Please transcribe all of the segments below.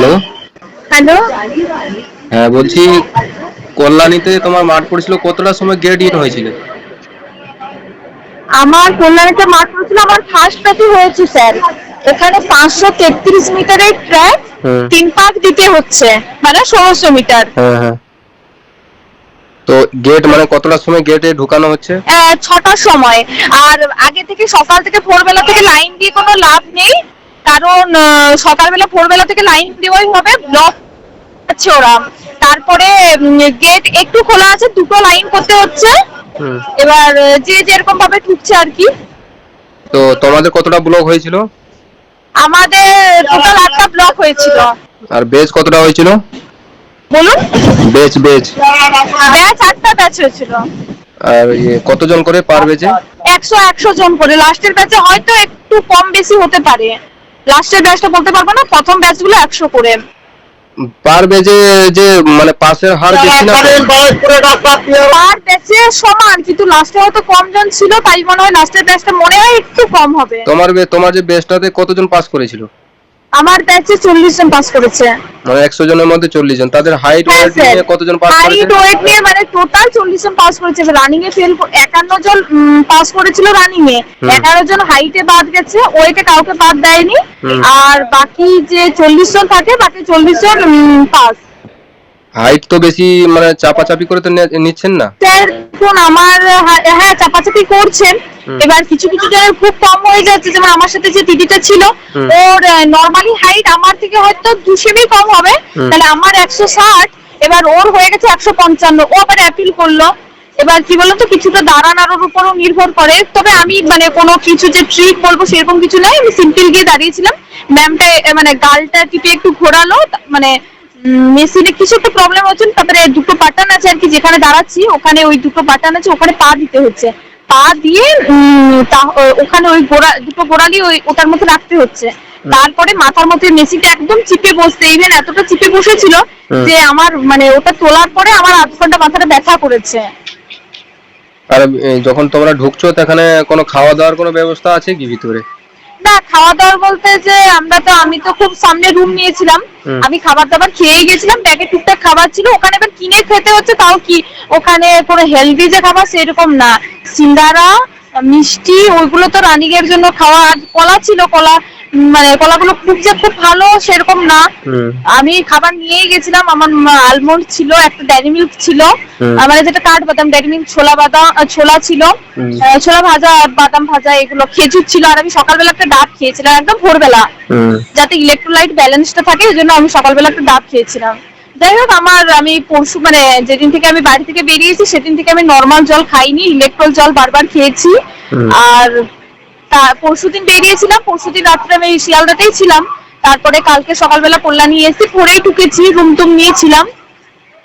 Hello hello হ্যাঁ বলছি কল্যাণীতে তোমার মাঠ পড়েছিল কতটার সময় গেট ইন হয়েছিল? আমার কল্যাণীতে মাঠ পড়েছিল আমার ফার্স্ট ম্যাচই হয়েছে স্যার এখানে পাঁচশো তেত্রিশ মিটারের ট্র্যাক। তিন পাক দিতে হচ্ছে মানে ষোলোশো মিটার। হ্যাঁ হ্যাঁ। তো গেট মানে কতটার সময় গেটে ঢুকানো হচ্ছে? ছটার সময়। আর আগে থেকে সকাল থেকে ভোরবেলা থেকে লাইন দিয়ে কোনো লাভ নেই। কারণ সকালবেলা ভোরবেলা থেকে লাইন দেওয়াই হবে ব্লক আছে ওরা। তারপরে গেট একটু খোলা আছে দুটো লাইন করতে হচ্ছে। এবার যে যেরকম ভাবে ঢুকছে আর কি। তো তোমাদের কতটা ব্লক হয়েছিল? আমাদের টোটাল আটটা ব্লক হয়েছিল। আর বেজ কতটা হয়েছিল? বলুন। বেচ বেজ ব্যাচ আটটা ব্যাচ হয়েছিল। আর ইয়ে কতজন করে পার বেজে একশো একশো জন করে। লাস্টের ব্যাচে হয়তো একটু কম বেশি হতে পারে। লাস্টের ব্যাচটা বলতে পারব না? প্রথম ব্যাচগুলো একশো করে। পার যে যে মানে পাশের হার বেশি না? পার ব্যাচে সমান কিন্তু লাস্টে হয়তো কম জন ছিল তাই মনে হয় লাস্টের ব্যাচটা মনে হয় একটু কম হবে। তোমার বে- তোমার যে ব্যাচটাতে কতজন পাস করেছিল? আমার ব্যাচে চল্লিশ জন পাস করেছে। মানে একশো জনের মধ্যে চল্লিশ জন। তাদের হাইট হ্যাঁ ওয়েট নিয়ে কতজন পাস করেছে? হাইট ওয়েট নিয়ে মানে টোটাল চল্লিশ জন পাস করেছে। রানিং এ ফেল একান্ন জন পাস করেছিল রানিং এ হুম। এগারো জন হাইটে বাদ গেছে। ওয়েটে কাউকে বাদ দেয়নি। আর বাকি যে চল্লিশ জন থাকে বাকি চল্লিশ জন পাস হাইট তো বেশি মানে চাপাচাপি করে তো নিচ্ছেন না? স্যার দেখুন আমার হ্যাঁ চাপাচাপি করছেন। এবার কিছু কিছু জায়গায় খুব কম হয়ে যাচ্ছে। যেমন আমার সাথে যে দিদিটা ছিল ওর নর্মালি হাইট আমার থেকে হয়তো দু সেমি কম হবে। তাহলে আমার একশো ষাট এবার ওর হয়ে গেছে একশো পঞ্চান্ন। ও আবার অ্যাপিল করল। এবার কি বলতো কিছুটা দাঁড়ানোর উপরও নির্ভর করে। তবে আমি মানে কোনো কিছু যে ট্রিক বলব সেরকম কিছু নাই আমি সিম্পল গিয়ে দাঁড়িয়েছিলাম। ম্যামটা মানে গালটা টিপে একটু ঘোরালো। মানে মেশিনে কিছু একটা প্রবলেম হচ্ছে তারপরে দুটো বাটন আছে আর কি যেখানে দাঁড়াচ্ছি ওখানে ওই দুটো বাটন আছে ওখানে পা দিতে হচ্ছে। পা দিয়ে ওখানে ওই গোড়া দুটো গোড়ালি ওই ওটার মধ্যে রাখতে হচ্ছে। তারপরে মাথার মধ্যে মেশিনটা একদম চিপে বসতে ইভেন এতটা চিপে বসেছিল যে আমার মানে ওটা তোলার পরে আমার আধ ঘণ্টা মাথাটা ব্যথা করেছে। আর যখন তোমরা ঢুকছো তো এখানে কোনো খাওয়া দাওয়ার কোনো ব্যবস্থা আছে কি ভিতরে? না খাওয়া দাওয়া বলতে যে আমরা তো আমি তো খুব সামনে রুম নিয়েছিলাম। আমি খাবার দাবার খেয়েই গেছিলাম ব্যাগে টুকটাক খাবার ছিল। ওখানে এবার কিনে খেতে হচ্ছে তাও কি? ওখানে কোনো হেলদি যে খাবার সেরকম না। সিঙ্গারা মিষ্টি ওইগুলো তো রানিং এর জন্য খাওয়া আর কলা ছিল কলা মানে কলাগুলো খুব যে খুব ভালো সেরকম না। আমি খাবার নিয়েই গেছিলাম আমার আলমন্ড ছিল একটা ডেরি মিল্ক ছিল। আমার যেটা কাঠ বাদাম ডেরি মিল্ক ছোলা বাদাম ছোলা ছিল। ছোলা ভাজা বাদাম ভাজা এগুলো খেজুর ছিল। আর আমি সকালবেলা একটা ডাব খেয়েছিলাম একদম ভোরবেলা। যাতে ইলেকট্রোলাইট ব্যালেন্সটা থাকে এই জন্য আমি সকালবেলা একটা ডাব খেয়েছিলাম। যাই হোক আমার আমি পরশু মানে যেদিন থেকে আমি বাড়ি থেকে বেরিয়েছি সেদিন থেকে আমি নর্মাল জল খাইনি ইলেকট্রল জল বারবার খেয়েছি। আর তা পরশুদিন বেরিয়েছিলাম পরশুদিন রাত্রে আমি শিয়ালদাতেই ছিলাম। তারপরে কালকে সকালবেলা কল্যাণী এসে পরেই ঢুকেছি রুম টুম নিয়েছিলাম।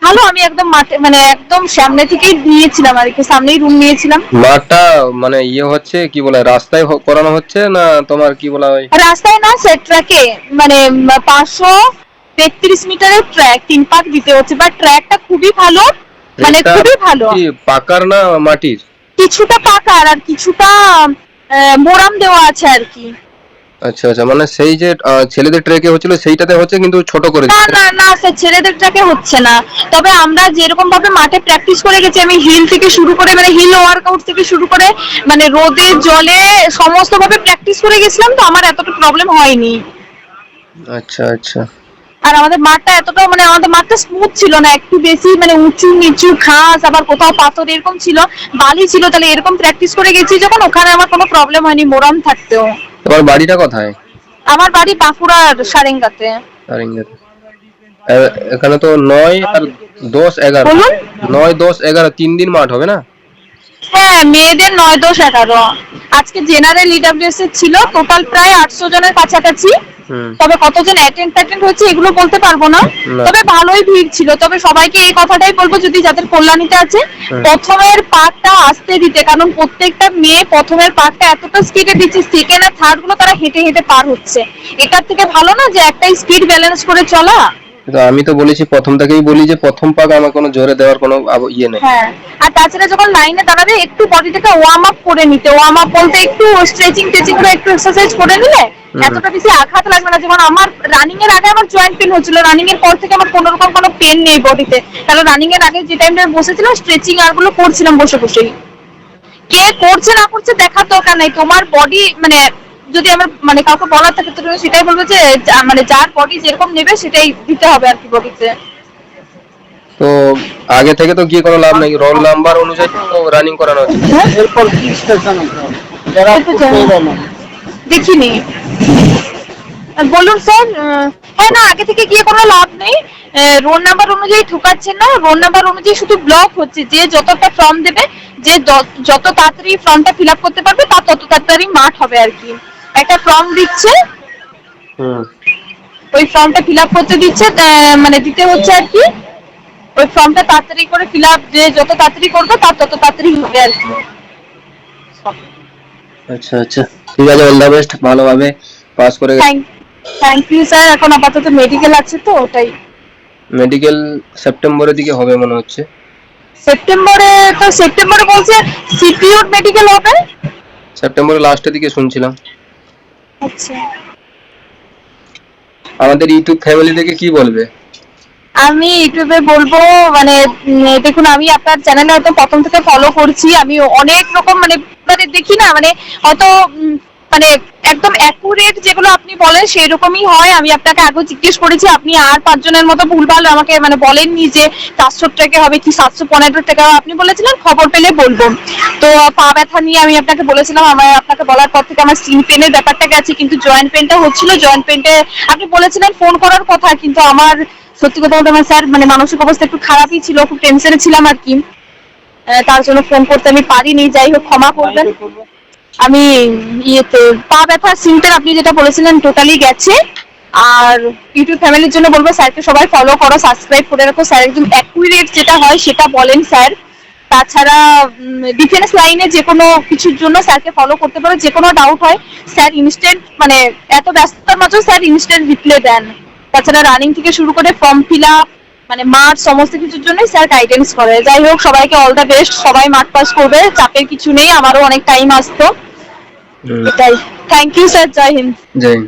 ভালো আমি একদম মাঠে মানে একদম সামনে থেকেই নিয়েছিলাম আর কি সামনেই রুম নিয়েছিলাম। মাঠটা মানে ইয়ে হচ্ছে কি বলে রাস্তায় করানো হচ্ছে না তোমার কি বলা হয়? রাস্তায় না সে ট্র্যাকে মানে পাঁচশো তেত্রিশ মিটারের ট্র্যাক তিন পাক দিতে হচ্ছে বাট ট্র্যাকটা খুবই ভালো মানে খুবই ভালো। পাকার না মাটির? কিছুটা পাকার আর কিছুটা মোরাম দেওয়া আছে আর কি। আচ্ছা আচ্ছা মানে সেই যে ছেলেদের ট্রেকে হচ্ছিল সেইটাতে হচ্ছে কিন্তু ছোট করে না না না স্যার ছেলেদের ট্র্যাকে হচ্ছে না। তবে আমরা যেরকম ভাবে মাঠে প্র্যাকটিস করে গেছি আমি হিল থেকে শুরু করে মানে হিল ওয়ার্কআউট থেকে শুরু করে মানে রোদে জলে সমস্ত ভাবে প্র্যাকটিস করে গেছিলাম তো আমার এতটা প্রবলেম হয়নি। আচ্ছা আচ্ছা। আর আমাদের মাঠটা এতটা মানে আমাদের মাঠটা স্মুথ ছিল না একটু বেশি মানে উঁচু নিচু ঘাস আবার কোথাও পাথর এরকম ছিল বালি ছিল তাহলে এরকম প্র্যাকটিস করে গেছি যখন ওখানে আমার কোনো প্রবলেম হয়নি মোরাম থাকতেও। তোমার বাড়িটা কোথায়? আমার বাড়ি বাঁকুড়ার সারেঙ্গাতে। নারিঙ্গাতে এ- এখানে তো নয় আর দশ এগারো। নয় দশ এগারো তিন দিন মাঠ হবে না? হ্যাঁ মেয়েদের নয় দশ এগারো। আজকে জেনারেল ইডাব্লিউএস ছিল টোটাল প্রায় আটশো জনের কাছাকাছি। তবে কতজন অ্যাটেন্ড ট্যাটেন্ড হয়েছে এগুলো বলতে পারব না। তবে ভালোই ভিড় ছিল। তবে সবাইকে এই কথাটাই বলব যদি যাদের কল্যাণীতে আছে প্রথমের পার্টটা আসতে দিতে। কারণ প্রত্যেকটা মেয়ে প্রথমের পার্টটা এতটা স্পিডে দিচ্ছে সেকেন্ড আর থার্ডগুলো তারা হেঁটে হেঁটে পার হচ্ছে। এটার থেকে ভালো না যে একটাই স্পিড ব্যালেন্স করে চলা? তো আমি তো বলেছি প্রথম থেকেই বলি যে প্রথম পাক আমার কোনো জোরে দেওয়ার কোনো ইয়ে নেই। হ্যাঁ আর তাছাড়া যখন লাইনে দাঁড়াবে একটু বডিটাকে ওয়ার্ম আপ করে নিতে। ওয়ার্ম আপ বলতে একটু স্ট্রেচিং টেচিং করে একটু এক্সারসাইজ করে নিলে এতটা বেশি আঘাত লাগবে না। যেমন আমার রানিং এর আগে আমার জয়েন্ট জয়েন্ট পেন হচ্ছিল রানিং এর পর থেকে আমার কোনো রকম কোনো পেন নেই বডিতে কারণ রানিং এর আগে যে টাইমটা বসেছিলাম স্ট্রেচিং আরগুলো করছিলাম বসে বসেই। কে করছে না করছে দেখার দরকার নাই। তোমার বডি মানে যদি আমার মানে কাউকে বলার থাকে তো তুমি সেটাই বলবে যে মানে যার বডি যেরকম নেবে সেটাই দিতে হবে আর কি বডিতে তো আগে থেকে তো গিয়ে কোনো লাভ নেই রোল নাম্বার অনুযায়ী তো রানিং করানো হচ্ছে। এরপর কি স্টেশন যারা এটা জানি। দেখিনি। বলুন স্যার হ্যাঁ না আগে থেকে গিয়ে কোনো লাভ নেই। রোল নাম্বার অনুযায়ী ঢুকাচ্ছেন না। রোল নাম্বার অনুযায়ী শুধু ব্লক হচ্ছে। যে যতটা ফর্ম দেবে যে য- যত তাড়াতাড়ি ফর্মটা ফিল আপ করতে পারবে তার তত তাড়াতাড়ি মাঠ হবে আর কি। একটা ফর্ম দিচ্ছে। হুম। ওই ফর্মটা ফিল আপ করতে দিচ্ছে মানে দিতে হচ্ছে আর কি। ওই ফর্মটা তাড়াতাড়ি করে ফিল আপ যে যত তাড়াতাড়ি করবে তার তত তাড়াতাড়ি হবে আর কি। আচ্ছা আচ্ছা। ঠিক আছে অল দ্য বেস্ট ভালোভাবে পাস করে থ্যাংক ইউ স্যার এখন আপাতত মেডিকেল আছে তো ওটাই। মেডিকেল সেপ্টেম্বরের দিকে হবে মনে হচ্ছে। সেপ্টেম্বরে তো সেপ্টেম্বরে বলছে সিপিউর মেডিকেল হবে। সেপ্টেম্বরের লাস্টের দিকে শুনছিলাম। আচ্ছা। আমাদের ইউটিউব ফ্যামিলি থেকে কি বলবে? আমি ইউটিউবে বলব মানে দেখুন আমি আপনার চ্যানেলে হয়তো প্রথম থেকে ফলো করছি। আমি অনেক রকম মানে দেখি না মানে হয়তো মানে একদম অ্যাকুরেট যেগুলো আপনি বলেন সেই রকমই হয়। আমি আপনাকে আগেও জিজ্ঞেস করেছি, আপনি আর পাঁচজনের মতো ভুলভাল আমাকে মানে বলেননি যে চারশো টাকা হবে কি সাতশো পনেরো টাকা। আপনি বলেছিলেন, খবর পেলে বলব। তো পা ব্যথা নিয়ে আমি আপনাকে বলেছিলাম, আমার আপনাকে বলার পর থেকে আমার স্লিপ পেনের ব্যাপারটা গেছে, কিন্তু জয়েন্ট পেনটা হচ্ছিল। জয়েন্ট পেনটা আপনি বলেছিলেন ফোন করার কথা, কিন্তু আমার সত্যি কথা বলতে আমার স্যার মানে মানসিক অবস্থা একটু খারাপই ছিল, খুব টেনশনে ছিলাম আর কি। তার জন্য ফোন করতে আমি পারিনি। যাই হোক, ক্ষমা করবেন। আমি ইয়েতে পা ব্যথা সিম্পের আপনি যেটা বলেছিলেন টোটালি গেছে। আর ইউটিউব ফ্যামিলির জন্য বলব স্যারকে সবাই ফলো করো সাবস্ক্রাইব করে রাখো। স্যার একদম অ্যাকুরেট যেটা হয়, সেটা বলেন স্যার তাছাড়া ডিফেন্স লাইনে যে কোনো কিছুর জন্য স্যারকে ফলো করতে পারো। যে কোনো ডাউট হয় স্যার ইনস্ট্যান্ট মানে এত ব্যস্ততার মাঝেও স্যার ইনস্ট্যান্ট রিপ্লাই দেন। তাছাড়া রানিং থেকে শুরু করে ফর্ম ফিল আপ মানে মাঠ সমস্ত কিছুর জন্যই স্যার গাইডেন্স করে। যাই হোক, সবাইকে অল দ্য বেস্ট সবাই মাঠ পাস করবে, চাপের কিছু নেই, আমারও অনেক টাইম আসতো। ਥੈਂਕ ਯੂ ਸਰ ਜੈ ਹਿੰਦ ਜੈ ਹਿੰਦ